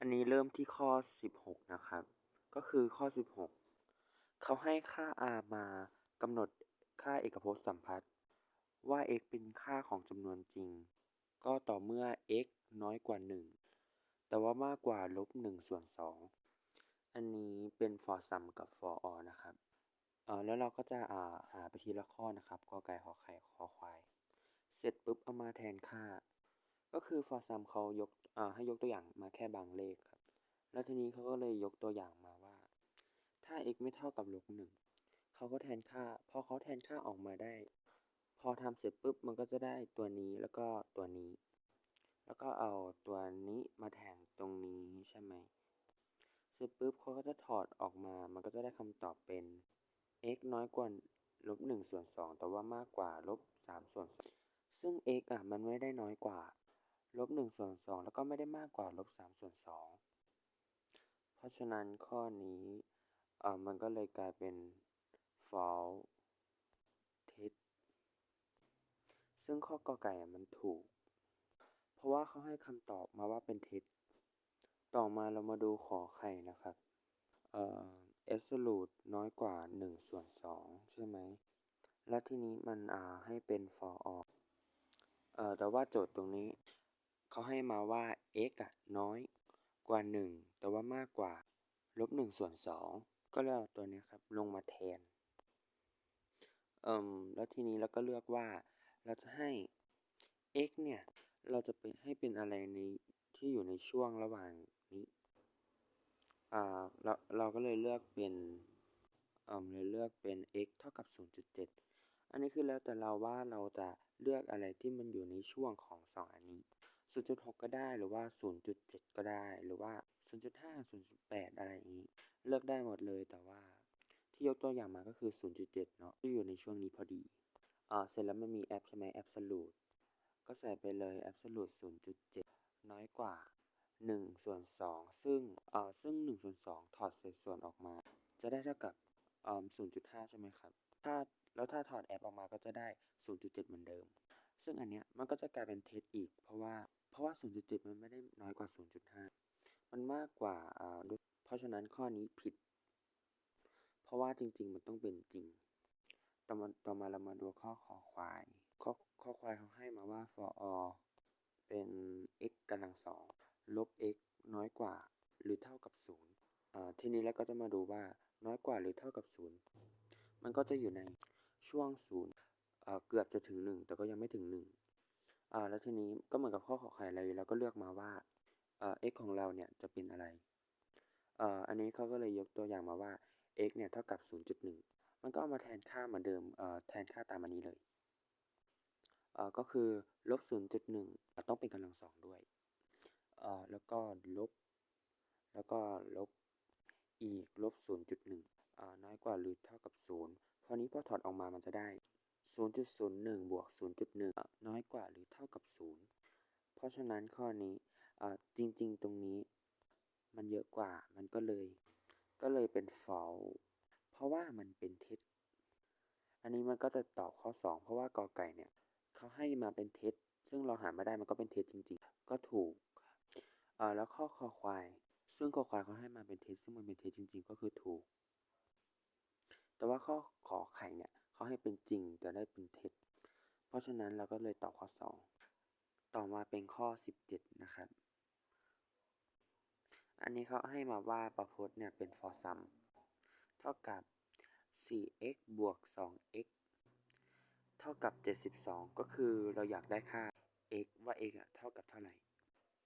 อันนี้เริ่มที่ข้อ 16 นะครับ ก็คือข้อ 16 เขาให้ค่า r มากำหนดค่าเอกภพสัมพัทธ์ว่า x เป็นค่าของจำนวนจริง ก็ต่อเมื่อ x น้อยกว่า 1 แต่ว่ามากกว่าลบ1ส่วน 2 อันนี้เป็น for sum กับ for all นะครับเออแล้วเราก็จะอ่าหาไปทีละข้อนะครับกอไก่ขอไข่ขอควาย เสร็จปุ๊บเอามาแทนค่า ก็คือ for sum เขายก ให้ยกตัวอย่างมาแค่บางเลขครับ แล้วทีนี้เขาก็เลยยกตัวอย่างมาว่า ถ้า x ไม่เท่ากับลบหนึ่งเขาก็แทนค่า พอเขาแทนค่าออกมาได้ พอทำเสร็จปุ๊บมันก็จะได้ตัวนี้แล้วก็ตัวนี้ แล้วก็เอาตัวนี้มาแทนตรงนี้ใช่ไหมเสร็จปุ๊บเขาก็จะถอดออกมา มันก็จะได้คำตอบเป็น x น้อยกว่าลบหนึ่งส่วนสองแต่ว่ามากกว่าลบสามส่วนสองซึ่ง x อะมันไม่ได้น้อยกว่า ลบหนึ่งส่วนสองแล้วก็ไม่ได้มากกว่าลบสามส่วนสองเพราะฉะนั้นข้อนี้อ่ามันก็เลยกลายเป็น false เท็จซึ่งข้อกอไก่อะมันถูก เพราะว่าเขาให้คำตอบมาว่าเป็นท็จต่อมาเรามาดูขอไข่นะครับเอ่อ absolute น้อยกว่า1ส่วน2ใช่ไหมและทีนี้มันอ่าให้เป็น for all เอ่อแต่ว่าโจทย์ตรงนี้ เขาให้มาว่า x อะน้อยกว่า 1 แต่ว่ามากกว่าลบ1ส่วน 2 ก็เลยเอาตัวนี้ครับลงมาแทนเอ่มแล้วทีนี้เราก็เลือกว่าเราจะให้ x เนี่ย เราจะไปให้เป็นอะไรในที่อยู่ในช่วงระหว่างนี้อ่าเราเราก็เลยเลือกเป็นเอ่มเลยเลือกเป็น x เท่ากับ 0.7 อันนี้คือแล้วแต่เราว่าเราจะเลือกอะไรที่มันอยู่ในช่วงของสองอันนี้ 0.6 ก็ได้หรือว่า 0.7 ก็ได้ หรือว่า 0.5 0.8 อะไรอย่างนี้ เลือกได้หมดเลยแต่ว่าที่ยกตัวอย่างมาก็คือ 0.7 เนาะที่อยู่ในช่วงนี้พอดีอ่าเสร็จแล้วมันมีแอปใช่ไหม absolute ก็ใส่ไปเลย absolute 0.7 น้อยกว่า1ส่วน2ซึ่งอ่าซึ่ง1ส่วน2ถอดเศษส่วนออกมา จะได้เท่ากับอ่า0.5 ใช่ไหมครับ ถ้าแล้วถ้าถอดแอปออกมาก็จะได้ 0.7 เหมือนเดิม ซึ่งอันเนี้ยมันก็จะกลายเป็นเท็จอีก เพราะว่าเพราะว่า 0.7 มันไม่ได้น้อยกว่า 0.5 มันมากกว่าอ่าเพราะฉะนั้นข้อนี้ผิด เพราะว่าจริง ๆ มันต้องเป็นจริง ต่อมาต่อมาเรามาดูข้อคอควายข้อข้อควายเขาให้มาว่า for all เป็น x กำลังสองลบ x น้อยกว่าหรือเท่ากับ0อ่าทีนี้เราก็จะมาดูว่าน้อยกว่าหรือเท่ากับ 0 มันก็จะอยู่ในช่วง0 เกือบจะถึง 1 แต่ก็ยังไม่ถึง1อ่าแล้วทีนี้ก็เหมือนกับข้อขอไข่เลยเราก็เลือกมาว่าอ่า x ของเราเนี่ยจะเป็นอะไรอ่าอันนี้เขาก็เลยยกตัวอย่างมาว่า x เนี่ยเท่ากับ 0.1 มันก็เอามาแทนค่าเหมือนเดิมเอ่อแทนค่าตามอันนี้เลยเอ่อก็คือลบ 0.1 ต้องเป็นกำลังสองด้วยเอ่อแล้วก็ลบ แล้วก็ลบอีกลบ 0.1อ่าน้อยกว่าหรือเท่ากับ 0 พอนี้พอถอดออกมามันจะได้ 0.01 บวก 0.1 น้อยกว่าหรือเท่ากับ 0 เพราะฉะนั้นข้อนี้จริงๆ ตรงนี้มันเยอะกว่ามันก็เลย ก็เลยเป็น false เพราะว่ามันเป็นเท็จ อันนี้มันก็จะตอบข้อ 2 เพราะว่ากอไก่เนี่ยเขาให้มาเป็นเท็จ ซึ่งเราหาไม่ได้มันก็เป็นเท็จจริงๆ ก็ถูกเออแล้วข้อคอควาย ซึ่งคอควายเขาให้มาเป็นเท็จซึ่งมันเป็นเท็จจริง ๆ ก็คือถูก แต่ว่าข้อขอไข่เนี่ย เขาให้เป็นจริงแต่ได้เป็นเท็จ เพราะฉะนั้นเราก็เลยตอบข้อ 2 ต่อมาเป็นข้อ 17 นะครับ อันนี้เขาให้มาว่าประพจน์เนี่ยเป็น for sum เท่ากับ 4x บวก 2x เท่ากับ 72 ก็คือเราอยากได้ค่า x ว่า x อะเท่ากับเท่าไหร่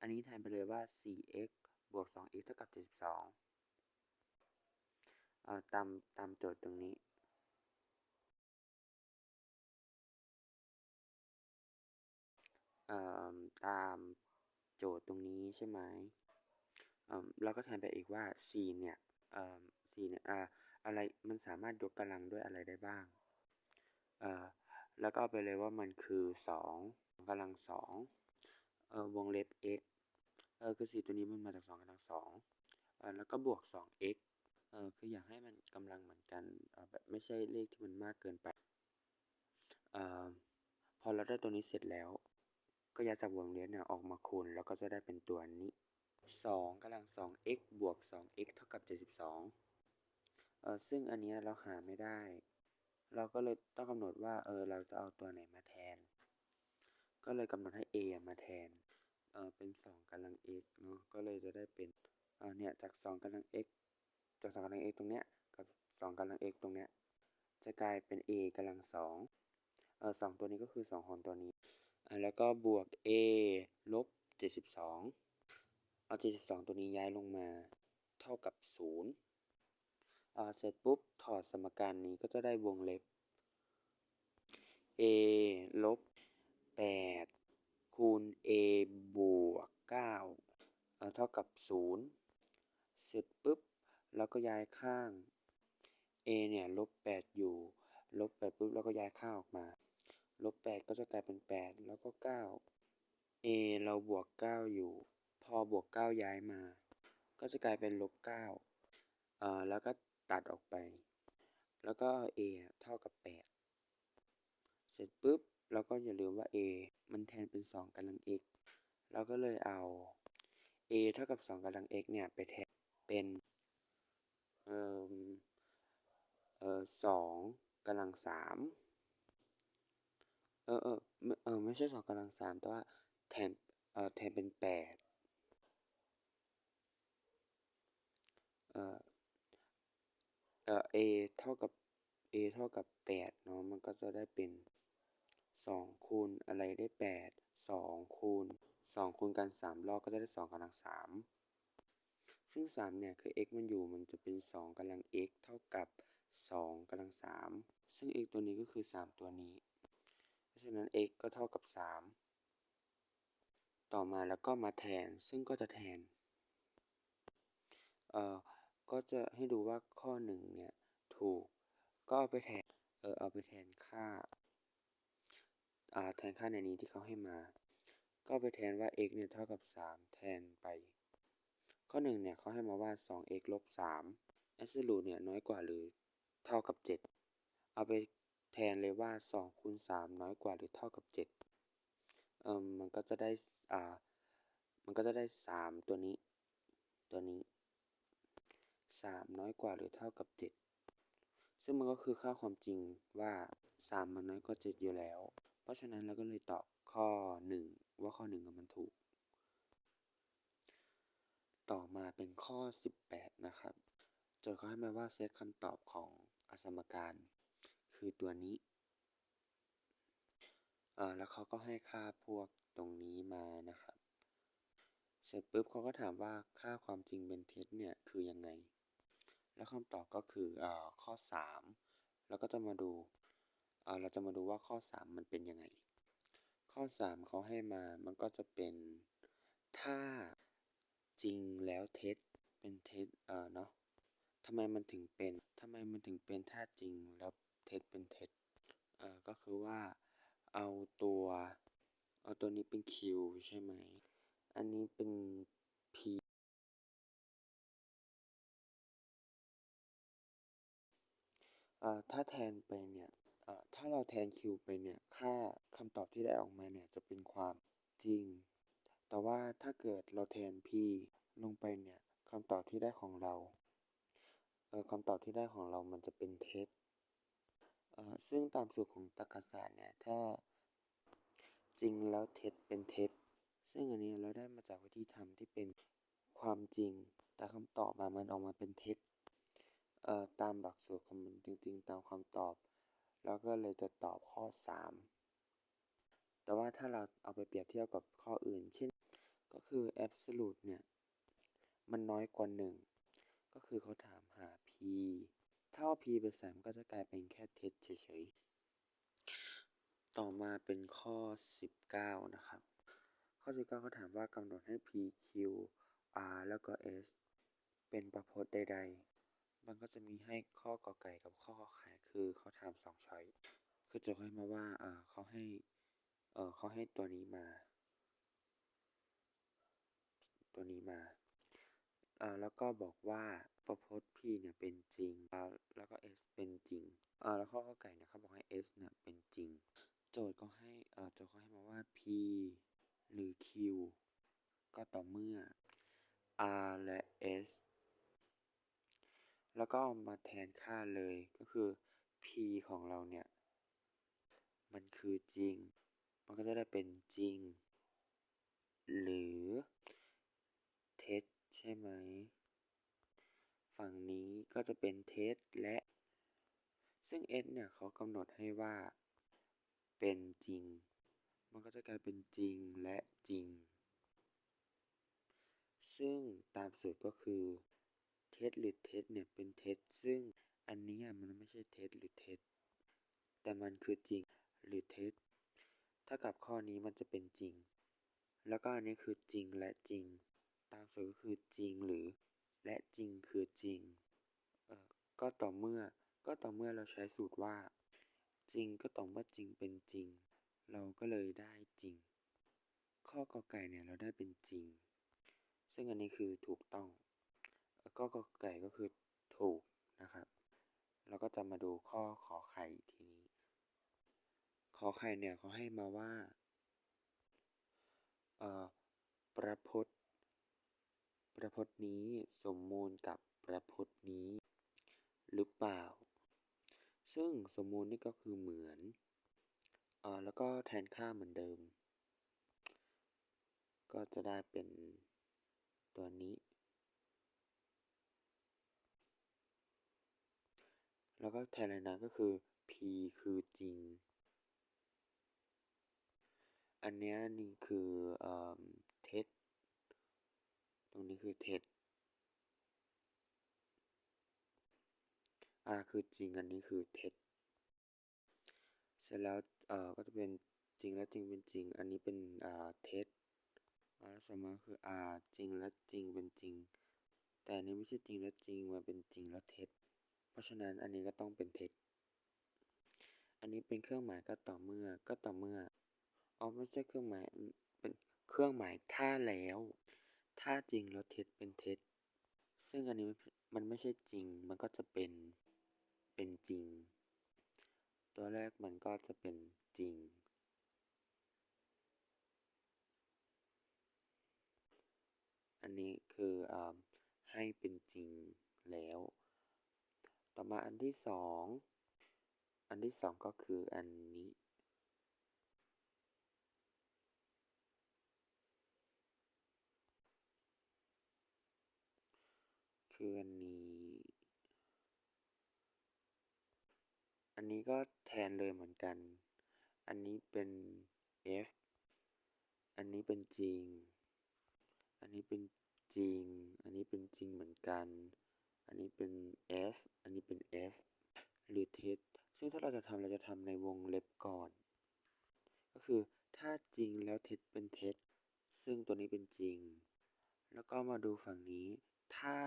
อันนี้แทนไปเลยว่า 4x บวก 2x เท่ากับ 72 เอ่อตามตามโจทย์ตรงนี้ ตามโจทย์ตรงนี้ใช่ไหมเราก็แทนไปอีกว่า4เนี่ยเอ่อ4เนี่ยอะไรมันสามารถยกกำลังด้วยอะไรได้บ้าง แล้วก็เอาไปเลยว่ามันคือ 2กำลัง2เออวงเล็บ x เออคือ4ตัวนี้มันมาจาก2กำลัง2เออแล้วก็บวก 2x เออคืออยากให้มันกำลังเหมือนกันแบบไม่ใช่เลขที่มันมากเกินไปเออพอเราได้ตัวนี้เสร็จแล้ว ก็ยัดจากวงเล็บเนี่ยออกมาคูณ แล้วก็จะได้เป็นตัวนี้ 2กำลัง 2x บวก 2x เท่ากับ 72 เออซึ่งอันนี้เราหาไม่ได้ เราก็เลยต้องกำหนดว่าเออเราจะเอาตัวไหนมาแทน ก็เลยกำหนดให้ a มาแทน เออเป็น 2กำลัง x เนาะ ก็เลยจะได้เป็นเออเนี่ยจาก 2กำลัง x จาก 2กำลัง x ตรงเนี้ยกับ 2กำลัง x ตรงเนี้ยจะกลายเป็น a กำลัง2เออ2ตัวนี้ก็คือ 2 ของตัวนี้ แล้วก็บวก a ลบ 72 เอา 72 ตัวนี้ย้ายลงมา เท่ากับ0อ่าเสร็จปุ๊บ ถอดสมการนี้ก็จะได้วงเล็บ a ลบ 8 คูณ a บวก9อ่าเท่ากับ 0 เสร็จปุ๊บ แล้วก็ย้ายข้าง a เนี่ย ลบ 8 อยู่ ลบ 8 ปุ๊บ แล้วก็ย้ายข้างออกมา ลบ8ก็จะกลายเป็น 8 แล้วก็ 9 a เราบวก 9 อยู่ พอบวก 9 ย้ายมา ก็จะกลายเป็นลบ9อ่าแล้วก็ตัดออกไป แล้วก็ a เท่ากับ 8 เสร็จปุ๊บเราก็อย่าลืมว่า a มันแทนเป็น 2กำลัง x เราก็เลยเอา a เท่ากับ 2กำลัง x เนี่ย ไปแทนเป็น เอ่อ เอ่อสองกำลังสาม เออเออเออไม่ใช่สองกำลังสามแต่ว่าแทนเออแทนเป็นแปดเออเออ a เท่ากับ a เท่ากับแปดเนาะมันก็จะได้เป็นสองคูณอะไรได้แปดสองคูณสองคูณกันสามรอบก็จะได้สองกำลังสามซึ่งสามเนี่ยคือ x มันอยู่มันจะเป็นสองกำลัง x เท่ากับสองกำลังสามซึ่ง x ตัวนี้ก็คือสามตัวนี้ ราะฉะนั้น x ก็เท่ากับสามต่อมาแล้วก็มาแทน ซึ่งก็จะแทน เอ่อ ก็จะให้ดูว่าข้อหนึ่งเนี่ย ถูก ก็เอาไปแทน เออเอาไปแทนค่า อ่า แทนค่าในนี้ที่เขาให้มา ก็ไปแทนว่า x เนี่ยเท่ากับ 3 แทนไป ข้อหนึ่งเนี่ยเขาให้มาว่า 2x ลบ3 absolute เนี่ยน้อยกว่าหรือเท่ากับ 7 เอาไป ทนเลยว่า2คูณ3น้อยกว่าหรือเท่ากับ7เอ่อมันก็จะได้อ่ามันก็จะได้ 3 ตัวนี้ ตัวนี้ 3 น้อยกว่าหรือเท่ากับ 7 ซึ่งมันก็คือค่าความจริงว่า 3 มันน้อยกว่า7อยู่แล้ว เพราะฉะนั้นเราก็เลยตอบข้อ 1 ว่าข้อ1มันถูก ต่อมาเป็นข้อ 18 นะครับ โจทย์เขาให้มาว่าเซตคำตอบของอสมการ คือตัวนี้เอ่อแล้วเขาก็ให้ค่าพวกตรงนี้มานะครับ เสร็จปุ๊บเขาก็ถามว่าค่าความจริงเป็นเท็จเนี่ยคือยังไง แล้วคำตอบก็คือเอ่อข้อ 3 แล้วก็จะมาดูเอ่อเราจะมาดูว่าข้อ 3 มันเป็นยังไง ข้อ 3เขาให้มามันก็จะเป็นถ้าจริงแล้วเท็จเป็นเท็จเอ่อเนาะทำไมมันถึงเป็นทำไมมันถึงเป็นถ้าจริงแล้ว เท็จเป็นเท็จเอ่อก็คือว่าเอาตัวเอาตัวนี้เป็น q ใช่ไหม อันนี้เป็น p เอ่อถ้าแทนไปเนี่ยเอ่อถ้าเราแทน q ไปเนี่ยค่าคำตอบที่ได้ออกมาเนี่ยจะเป็นความจริง แต่ว่าถ้าเกิดเราแทน p ลงไปเนี่ยคำตอบที่ได้ของเราเอ่อคำตอบที่ได้ของเรามันจะเป็นเท็จ ซึ่งตามสูตรของตรรกศาสตร์เนี่ยถ้าจริงแล้วเท็จเป็นเท็จ ซึ่งอันนี้เราได้มาจากวิธีทำที่เป็นความจริง แต่คำตอบมามันออกมาเป็นเท็จตามหลักสูตรของมันจริง ๆ ตามคำตอบ แล้วก็เลยจะตอบข้อ 3 แต่ว่าถ้าเราเอาไปเปรียบเทียบกับข้ออื่น เช่น ก็คือ absolute เนี่ย มันน้อยกว่า 1 ก็คือเขาถามหา p เอา p ไปใส่มันก็จะกลายเป็นแค่เท็จเฉยๆ ต่อมาเป็นข้อ 19 นะครับ ข้อ 19เขาถามว่ากำหนดให้ p q r แล้วก็ s เป็นประพจน์ใด ๆ มันก็จะมีให้ข้อกอไก่กับข้อขอไข่คือเขาถามสองช้อยคือจทย์ให้มาว่าเออเขาให้เออเขาให้ตัวนี้มา ตัวนี้มา เอ่อแล้วก็บอกว่าประพจน์ p เนี่ยเป็นจริง แล้วก็ s เป็นจริงเอ่อแล้วข้อข้อไก่เนี่ยเขาบอกให้ s เนี่ยเป็นจริง โจทย์ก็ให้เอ่อโจทย์เขาให้มาว่า p หรือ q ก็ต่อเมื่อ r และ s แล้วก็มาแทนค่าเลยก็คือ p ของเราเนี่ย มันคือจริง มันก็จะได้เป็นจริง หรือ ใช่ไหม ฝั่งนี้ก็จะเป็นเท็จและ ซึ่ง s เนี่ยเขากำหนดให้ว่า เป็นจริง มันก็จะกลายเป็นจริงและจริง ซึ่งตามสูตรก็คือเท็จหรือเท็จเนี่ยเป็นเท็จซึ่งอันนี้มันไม่ใช่เท็จหรือเท็จแต่มันคือจริงหรือเท็จถ้ากับข้อนี้มันจะเป็นจริง แล้วก็อันนี้คือจริงและจริง ตามสูตรก็คือจริงหรือ และจริงคือจริงก็ต่อเมื่อก็ต่อเมื่อเราใช้สูตรว่า จริงก็ต่อเมื่อจริงเป็นจริง เราก็เลยได้จริง ข้อกอไก่เนี่ยเราได้เป็นจริง ซึ่งอันนี้คือถูกต้องก็กอไก่ก็คือถูกนะครับ เราก็จะมาดูข้อขอไข่ทีนี้ ขอไข่เนี่ยเขาให้มาว่า เออประพจน์ ประพจน์นี้สมมูลกับประพจน์นี้ หรือเปล่า ซึ่งสมมูลนี่ก็คือเหมือนอแล้วก็แทนค่าเหมือนเดิม ก็จะได้เป็นตัวนี้ แล้วก็แทนอะไรนะก็คือ p คือจริง อันนี้นี่คือเท็จต รงนี้คือเท็จ r คือจริงอันนี้คือเท็จ เสร็จแล้วเอ่อก็จะเป็นจริงและจริงเป็นจริง อันนี้เป็นอ่าเท็จแล้วสมาคือ r จริงและจริงเป็นจริง แต่อันนี้ไม่ใช่จริงและจริงมันเป็นจริงและเท็จ เพราะฉะนั้นอันนี้ก็ต้องเป็นเท็จ อันนี้เป็นเครื่องหมายก็ต่อเมื่อก็ต่อเมื่ออ๋อไม่ใช่เครื่องหมายเป็นเครื่องหมายถ้าแล้ว ถ้าจริงแล้วเท็จเป็นเท็จ ซึ่งอันนี้มันไม่ใช่จริง มันก็จะเป็น เป็นจริง ตัวแรกมันก็จะเป็นจริง อันนี้คืออให้เป็นจริงแล้ว ต่อมาอันที่สอง อันที่สองก็คืออันนี้ คืออันนี้ อันนี้ก็แทนเลยเหมือนกัน อันนี้เป็น f อันนี้เป็นจริง อันนี้เป็นจริง อันนี้เป็นจริงเหมือนกัน อันนี้เป็น f อันนี้เป็น f หรือเท็จซึ่งถ้าเราจะทำเราจะทำในวงเล็บก่อน ก็คือถ้าจริงแล้วเท็จเป็นเท็จ ซึ่งตัวนี้เป็นจริง แล้วก็มาดูฝั่งนี้ ถ้า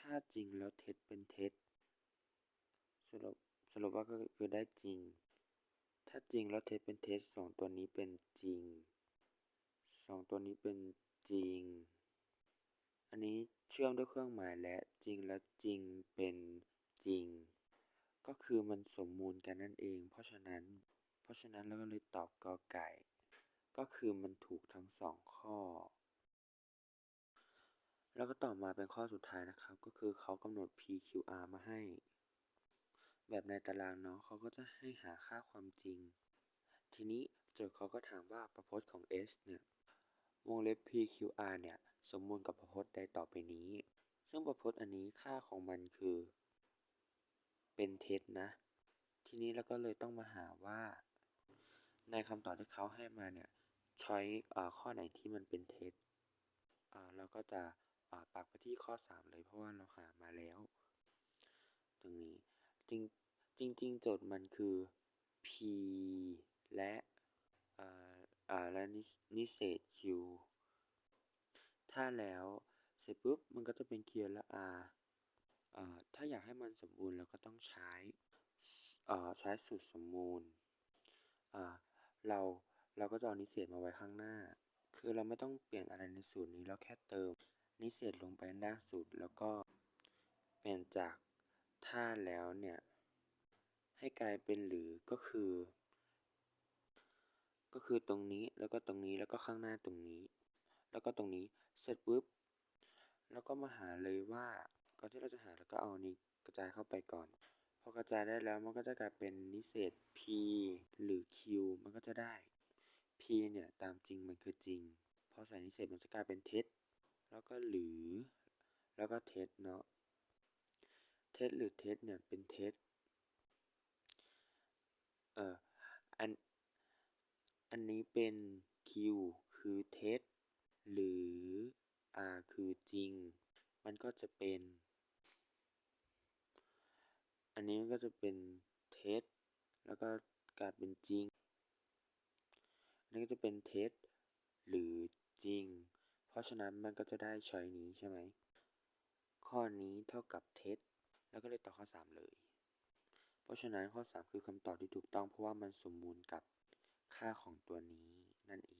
ถ้าจริงแล้วเท็จเป็นเท็จ สรุปสรุปว่าก็คือได้จริง ถ้าจริงแล้วเท็จเป็นเท็จสองตัวนี้เป็นจริงสองตัวนี้เป็นจริง อันนี้เชื่อมด้วยเครื่องหมายและจริงและจริงเป็นจริง ก็คือมันสมมูลกันนั่นเอง เพราะฉะนั้น เพราะฉะนั้นเราก็เลยตอบกอไก่ ก็คือมันถูกทั้งสองข้อ แล้วก็ต่อมาเป็นข้อสุดท้ายนะครับ ก็คือเขากำหนด PQR มาให้ แบบในตารางเนาะเขาก็จะให้หาค่าความจริง ทีนี้โจทย์เขาก็ถามว่าประพจน์ของ S เนี่ยวงเล็บ PQR เนี่ย สมมูลกับประพจน์ใดต่อไปนี้ ซึ่งประพจน์อันนี้ค่าของมันคือ เป็นเท็จนะ ทีนี้เราก็เลยต้องมาหาว่า ในคำตอบที่เขาให้มาเนี่ยช้อยข้อไหนที่มันเป็นเท็จเราก็จะ ปักไปที่ข้อ 3 เลยเพราะว่าเราหามาแล้ว ตรงนี้จริงจริงๆโจทย์มันคือ p และอ่าและนิเศษ q ถ้าแล้วเสร็จปุ๊บมันก็จะเป็น q และ r ถ้าอยากให้มันสมบูรณ์เราก็ต้องใช้อ่าใช้สูตรสมมูลเราเราก็จะเอานิเศษมาไว้ข้างหน้า คือเราไม่ต้องเปลี่ยนอะไรในสูตรนี้เราแค่เติม นิเศษลงไปด้านสุด แล้วก็เปลี่ยนจากถ้าแล้วเนี่ย ให้กลายเป็นหรือก็คือ ก็คือตรงนี้แล้วก็ตรงนี้แล้วก็ข้างหน้าตรงนี้ แล้วก็ตรงนี้เสร็จปุ๊บแล้วก็มาหาเลยว่าก่อนที่เราจะหาเราก็เอานี้กระจายเข้าไปก่อนพอกระจายได้แล้วมันก็จะกลายเป็นนิเศษ p หรือ q มันก็จะได้ p เนี่ยตามจริงมันคือจริงพอใส่นิเศษมันจะกลายเป็นเท็จ แล้วก็หรือ แล้วก็เท็จเนาะเท็จหรือเท็จเนี่ยเป็นเท็จเอ่ออันอันนี้เป็น q คือเท็จหรือ r คือจริง มันก็จะเป็น อันนี้มันก็จะเป็นเท็จแล้วก็กลายเป็นจริง อันนี้ก็จะเป็นเท็จหรือจริง เพราะฉะนั้นมันก็จะได้ช้อยนี้ใช่ไหม ข้อนี้เท่ากับเท็จ แล้วก็เลยตอบข้อ 3 เลย เพราะฉะนั้นข้อ 3 คือคำตอบที่ถูกต้องเพราะว่ามันสมบูรณ์กับค่าของตัวนี้นั่นเอง